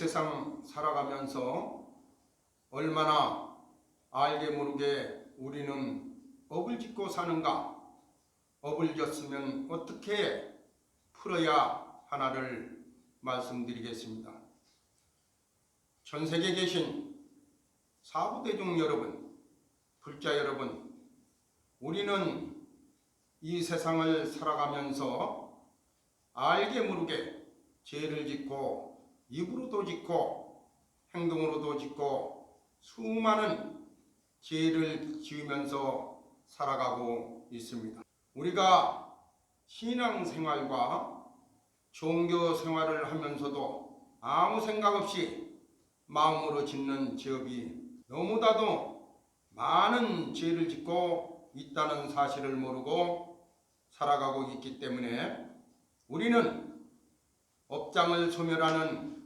세상 살아가면서 얼마나 알게 모르게 우리는 업을 짓고 사는가? 업을 졌으면 어떻게 풀어야 하나를 말씀드리겠습니다. 전 세계에 계신 사부대중 여러분, 불자 여러분, 우리는 이 세상을 살아가면서 알게 모르게 죄를 짓고 입으로도 짓고 행동으로도 짓고 수많은 죄를 지으면서 살아가고 있습니다. 우리가 신앙 생활과 종교 생활을 하면서도 아무 생각 없이 마음으로 짓는 죄업이 너무나도 많은 죄를 짓고 있다는 사실을 모르고 살아가고 있기 때문에 우리는 업장을 소멸하는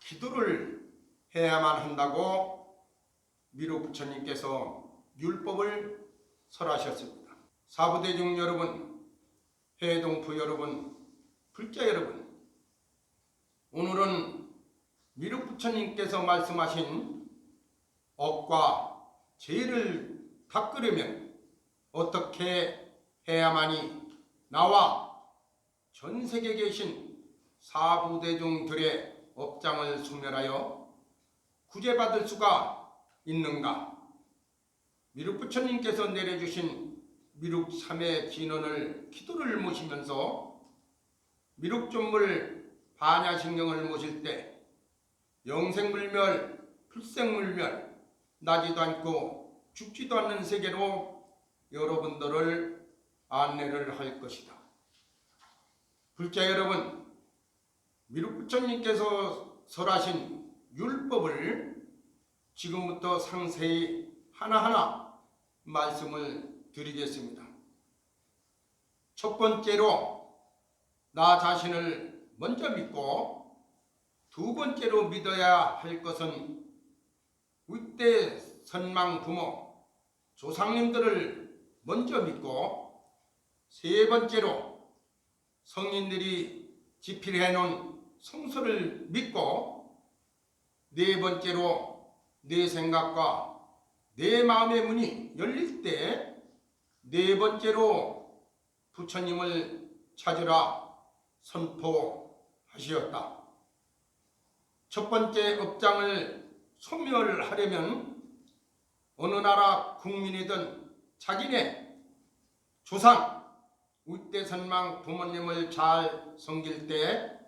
기도를 해야만 한다고 미루 부처님께서 율법을 설하셨습니다. 사부대중 여러분, 해동부 여러분, 불자 여러분, 오늘은 미루 부처님께서 말씀하신 업과 죄를 닦으려면 어떻게 해야만이 나와 전 세계에 계신 사부대중들의 업장을 소멸하여 구제받을 수가 있는가? 미륵 부처님께서 내려주신 미륵 삼의 진언을 기도를 모시면서 미륵 존물 반야신경을 모실 때 영생물멸, 풀생물멸, 나지도 않고 죽지도 않는 세계로 여러분들을 안내를 할 것이다. 불자 여러분, 미륵 부처님께서 설하신 율법을 지금부터 상세히 하나하나 말씀을 드리겠습니다. 첫 번째로 나 자신을 먼저 믿고 두 번째로 믿어야 할 것은 윗대 선망 부모 조상님들을 먼저 믿고 세 번째로 성인들이 집필해 놓은 성서를 믿고 네 번째로 내 생각과 내 마음의 문이 열릴 때 네 번째로 부처님을 찾으라 선포하시었다. 첫 번째 업장을 소멸하려면 어느 나라 국민이든 자기네 조상 윗대선망 부모님을 잘 섬길 때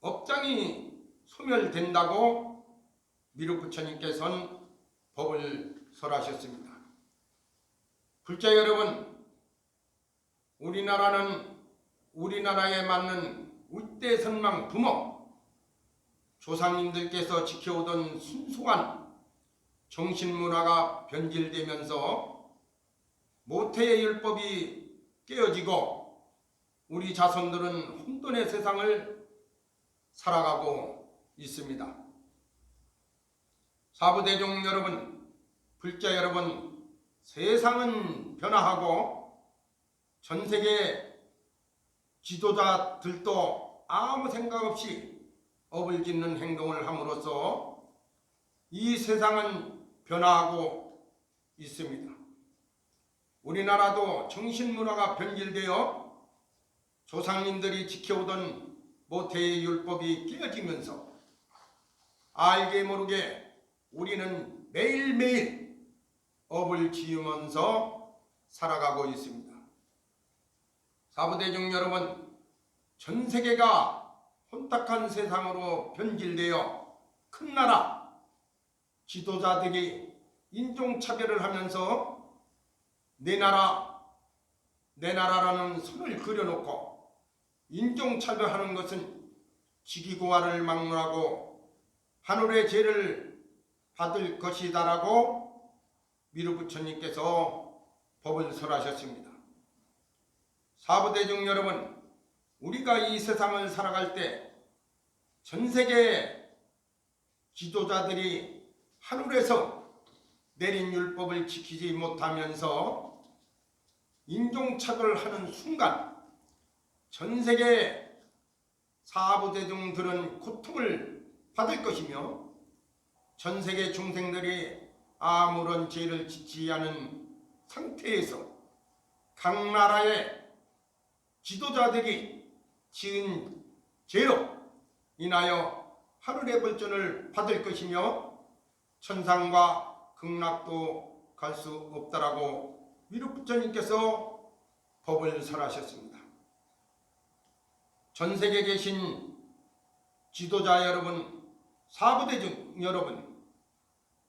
업장이 소멸된다고 미륵 부처님께서는 법을 설하셨습니다. 불자 여러분, 우리나라는 우리나라에 맞는 윗대선망 부모 조상님들께서 지켜오던 순수한 정신문화가 변질되면서 모태의 율법이 깨어지고 우리 자손들은 혼돈의 세상을 살아가고 있습니다. 사부대중 여러분, 불자 여러분, 세상은 변화하고 전 세계 지도자들도 아무 생각 없이 업을 짓는 행동을 함으로써 이 세상은 변화하고 있습니다. 우리나라도 정신문화가 변질되어 조상님들이 지켜오던 모태의 율법이 깨어지면서 알게 모르게 우리는 매일매일 업을 지으면서 살아가고 있습니다. 사부대중 여러분, 전 세계가 혼탁한 세상으로 변질되어 큰 나라 지도자들이 인종차별을 하면서 내 나라, 내 나라라는 선을 그려놓고 인종차별하는 것은 직위고하를 막론하고 하늘의 죄를 받을 것이다라고 미루 부처님께서 법을 설하셨습니다. 사부대중 여러분, 우리가 이 세상을 살아갈 때 전 세계 지도자들이 하늘에서 내린 율법을 지키지 못하면서 인종차별하는 순간 전 세계 사부대중들은 고통을 받을 것이며 전 세계 중생들이 아무런 죄를 짓지 않은 상태에서 각 나라의 지도자들이 지은 죄로 인하여 하늘의 벌전을 받을 것이며 천상과 극락도 갈 수 없다라고 미륵부처님께서 법을 설하셨습니다. 전 세계에 계신 지도자 여러분, 사부대중 여러분,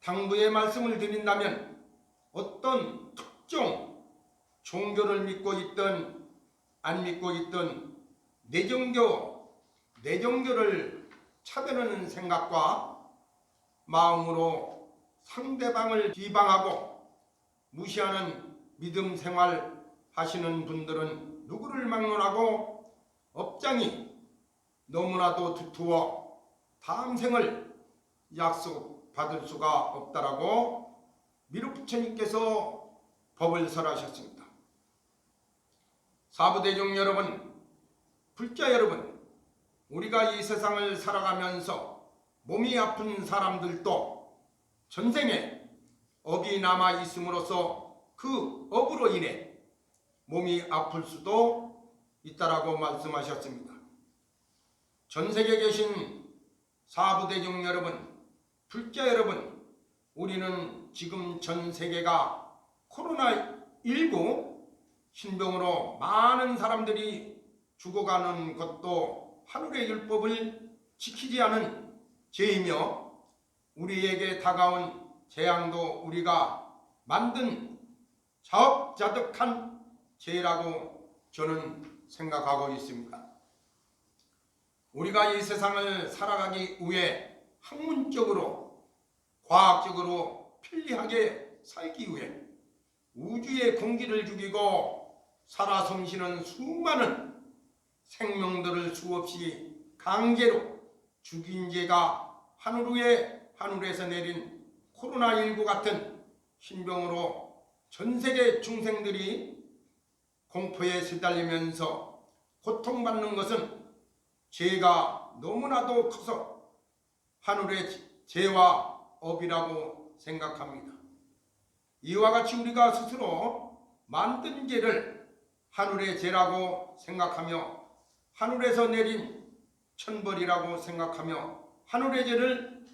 당부의 말씀을 드린다면 어떤 특정 종교를 믿고 있든 안 믿고 있든 내정교, 내정교를 차별하는 생각과 마음으로 상대방을 비방하고 무시하는 믿음 생활 하시는 분들은 누구를 막론하고 업장이 너무나도 두터워 다음 생을 약속받을 수가 없다라고 미륵부처님께서 법을 설하셨습니다. 사부대중 여러분, 불자 여러분, 우리가 이 세상을 살아가면서 몸이 아픈 사람들도 전생에 업이 남아 있음으로써 그 업으로 인해 몸이 아플 수도 있다라고 말씀하셨습니다. 전 세계에 계신 사부대중 여러분, 불자 여러분, 우리는 지금 전 세계가 코로나19 신병으로 많은 사람들이 죽어가는 것도 하늘의 율법을 지키지 않은 죄이며 우리에게 다가온 재앙도 우리가 만든 자업자득한 죄라고 저는 생각하고 있습니다. 우리가 이 세상을 살아가기 위해 학문적으로 과학적으로 편리하게 살기 위해 우주의 공기를 죽이고 살아 숨쉬는 수많은 생명들을 수없이 강제로 죽인 죄가 하늘 위에 하늘에서 내린 코로나19 같은 신병으로 전 세계 중생들이 공포에 시달리면서 고통받는 것은 죄가 너무나도 커서 하늘의 죄와 업이라고 생각합니다. 이와 같이 우리가 스스로 만든 죄를 하늘의 죄라고 생각하며 하늘에서 내린 천벌이라고 생각하며 하늘의 죄를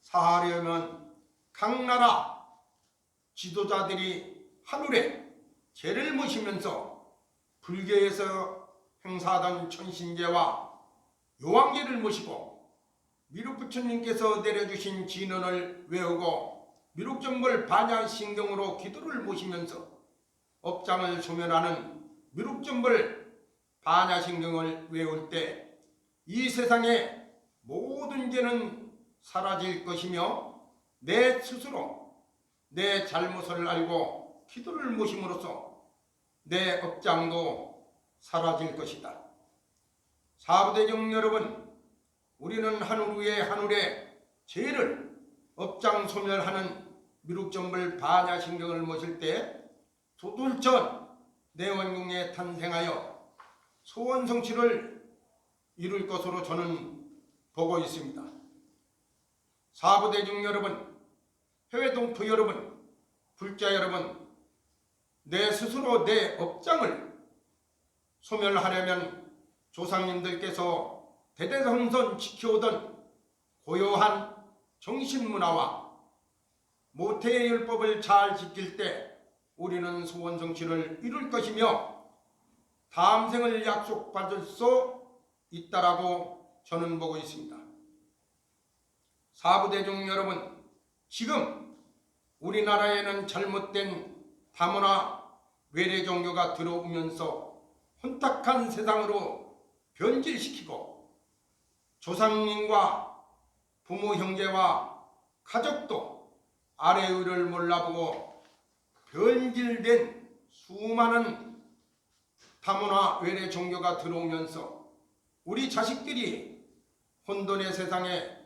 사하려면 각 나라 지도자들이 하늘에 죄를 모시면서 불교에서 행사하던 천신제와 요왕제를 모시고 미륵부처님께서 내려주신 진언을 외우고 미륵정벌 반야신경으로 기도를 모시면서 업장을 소멸하는 미륵정벌 반야신경을 외울 때 이 세상의 모든 죄는 사라질 것이며 내 스스로 내 잘못을 알고 기도를 모심으로써 내 업장도 사라질 것이다. 사부대중 여러분, 우리는 하늘 위에 하늘에 죄를 업장 소멸하는 미륵정벌 반야신경을 모실 때 도돌전 내원궁에 탄생하여 소원 성취를 이룰 것으로 저는 보고 있습니다. 사부대중 여러분, 해외 동포 여러분, 불자 여러분, 내 스스로 내 업장을 소멸하려면 조상님들께서 대대성선 지켜오던 고요한 정신문화와 모태의 율법을 잘 지킬 때 우리는 소원 성취를 이룰 것이며 다음 생을 약속받을 수 있다라고 저는 보고 있습니다. 사부대중 여러분, 지금 우리나라에는 잘못된 다문화 외래 종교가 들어오면서 혼탁한 세상으로 변질시키고 조상님과 부모 형제와 가족도 아래 위를 몰라보고 변질된 수많은 다문화 외래 종교가 들어오면서 우리 자식들이 혼돈의 세상에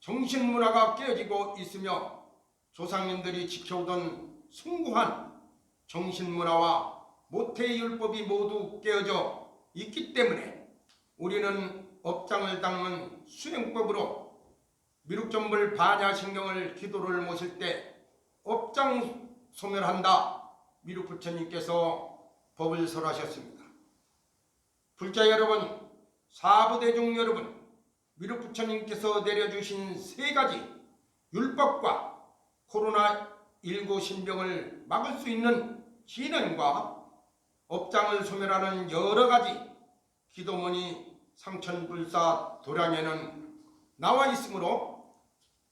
정신문화가 깨어지고 있으며 조상님들이 지켜오던 숭고한 정신문화와 모태율법이 모두 깨어져 있기 때문에 우리는 업장을 닦는 수행법으로 미륵전불 반야신경을 기도를 모실 때 업장 소멸한다 미륵 부처님께서 법을 설하셨습니다. 불자 여러분, 사부대중 여러분, 미륵 부처님께서 내려주신 세 가지 율법과 코로나 19 신병을 막을 수 있는 진언과 업장을 소멸하는 여러 가지 기도문이 상천불사 도량에는 나와 있으므로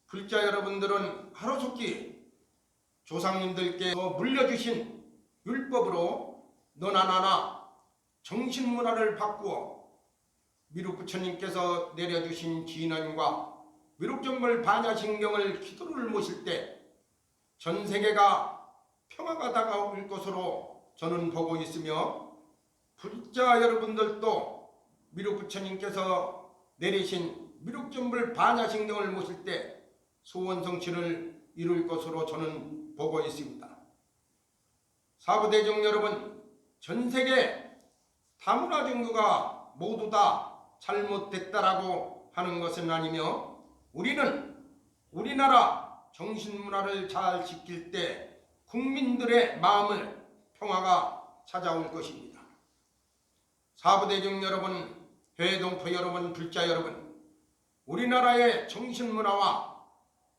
불자 여러분들은 하루속히 조상님들께서 물려주신 율법으로 너나 나나 정신문화를 바꾸어 미륵 부처님께서 내려주신 진언과 미륵정벌 반야신경을 기도를 모실 때 전 세계가 평화가 다가올 것으로 저는 보고 있으며 불자 여러분들도 미륵 부처님께서 내리신 미륵정불 반야신경을 모실 때 소원 성취를 이룰 것으로 저는 보고 있습니다. 사부대중 여러분, 전 세계 다문화 종교가 모두 다 잘못됐다라고 하는 것은 아니며 우리는 우리나라 정신문화를 잘 지킬 때 국민들의 마음을 평화가 찾아올 것입니다. 사부대중 여러분, 회동포 여러분, 불자 여러분, 우리나라의 정신문화와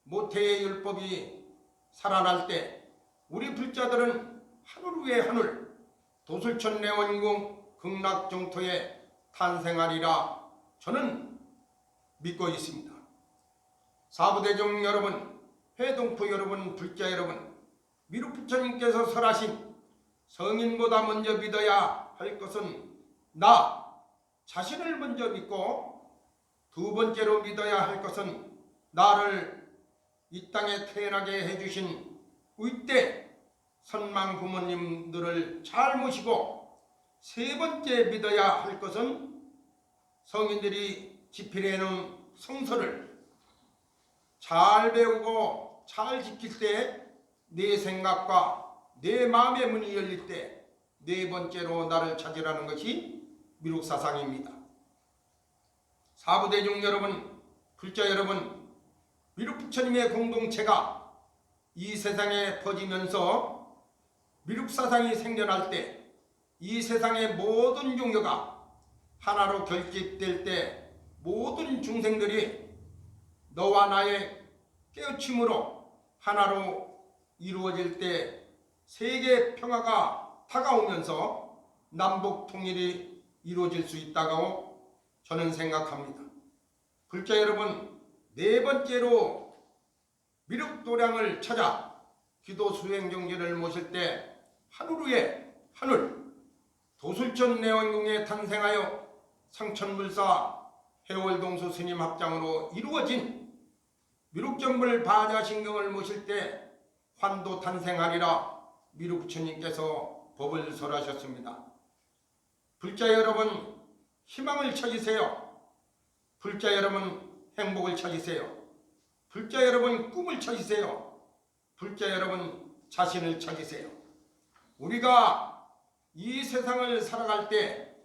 모태의 율법이 살아날 때 우리 불자들은 하늘 위의 하늘, 도술천 내원궁 극락정토에 탄생하리라 저는 믿고 있습니다. 사부대중 여러분, 회동포 여러분, 불자 여러분, 미륵 부처님께서 설하신 성인보다 먼저 믿어야 할 것은 나 자신을 먼저 믿고 두 번째로 믿어야 할 것은 나를 이 땅에 태어나게 해주신 위대 선망 부모님들을 잘 모시고 세 번째 믿어야 할 것은 성인들이 집필해 놓은 성서를 잘 배우고 잘 지킬 때 내 생각과 내 마음의 문이 열릴 때 네 번째로 나를 찾으라는 것이 미륵 사상입니다. 사부대중 여러분, 불자 여러분, 미륵 부처님의 공동체가 이 세상에 퍼지면서 미륵 사상이 생겨날 때 이 세상의 모든 종교가 하나로 결집될 때 모든 중생들이 너와 나의 깨우침으로 하나로 이루어질 때 세계 평화가 다가오면서 남북 통일이 이루어질 수 있다고 저는 생각합니다. 불자 여러분, 네 번째로 미륵도량을 찾아 기도 수행 경제를 모실 때 하늘 위에 하늘 도술천 내원궁에 탄생하여 상천불사 해월동수 스님 합장으로 이루어진 미륵전불 반야신경을 모실 때 환도 탄생하리라 미륵 부처님께서 법을 설하셨습니다. 불자 여러분 희망을 찾으세요. 불자 여러분 행복을 찾으세요. 불자 여러분 꿈을 찾으세요. 불자 여러분 자신을 찾으세요. 우리가 이 세상을 살아갈 때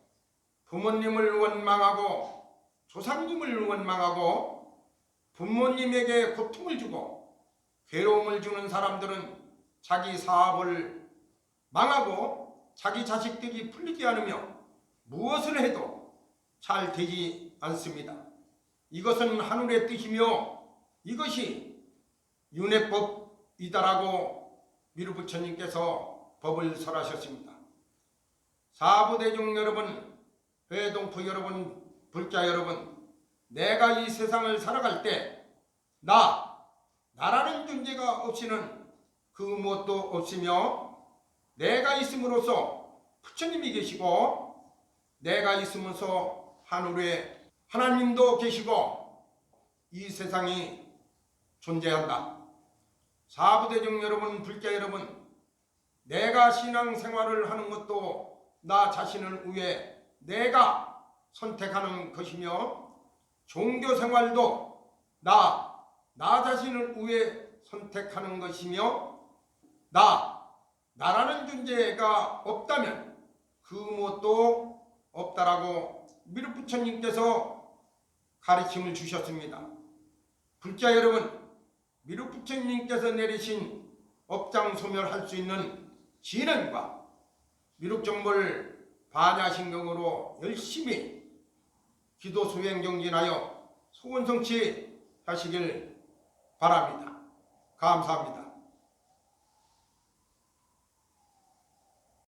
부모님을 원망하고 조상님을 원망하고 부모님에게 고통을 주고 괴로움을 주는 사람들은 자기 사업을 망하고 자기 자식들이 풀리지 않으며 무엇을 해도 잘 되지 않습니다. 이것은 하늘의 뜻이며 이것이 윤회법이다라고 미루 부처님께서 법을 설하셨습니다. 사부대중 여러분, 회동포 여러분, 불자 여러분, 내가 이 세상을 살아갈 때, 나, 나라는 존재가 없이는 그 무엇도 없으며, 내가 있음으로써 부처님이 계시고, 내가 있으면서 하늘에 하나님도 계시고, 이 세상이 존재한다. 사부대중 여러분, 불자 여러분, 내가 신앙 생활을 하는 것도 나 자신을 위해 내가 선택하는 것이며 종교 생활도 나, 나 자신을 위해 선택하는 것이며 나, 나라는 존재가 없다면 그 무엇도 없다라고 미륵 부처님께서 가르침을 주셨습니다. 불자 여러분, 미륵 부처님께서 내리신 업장 소멸할 수 있는 진행과 미륵 정보를 반야신경으로 열심히 기도 수행 정진하여 소원 성취 하시길 바랍니다. 감사합니다.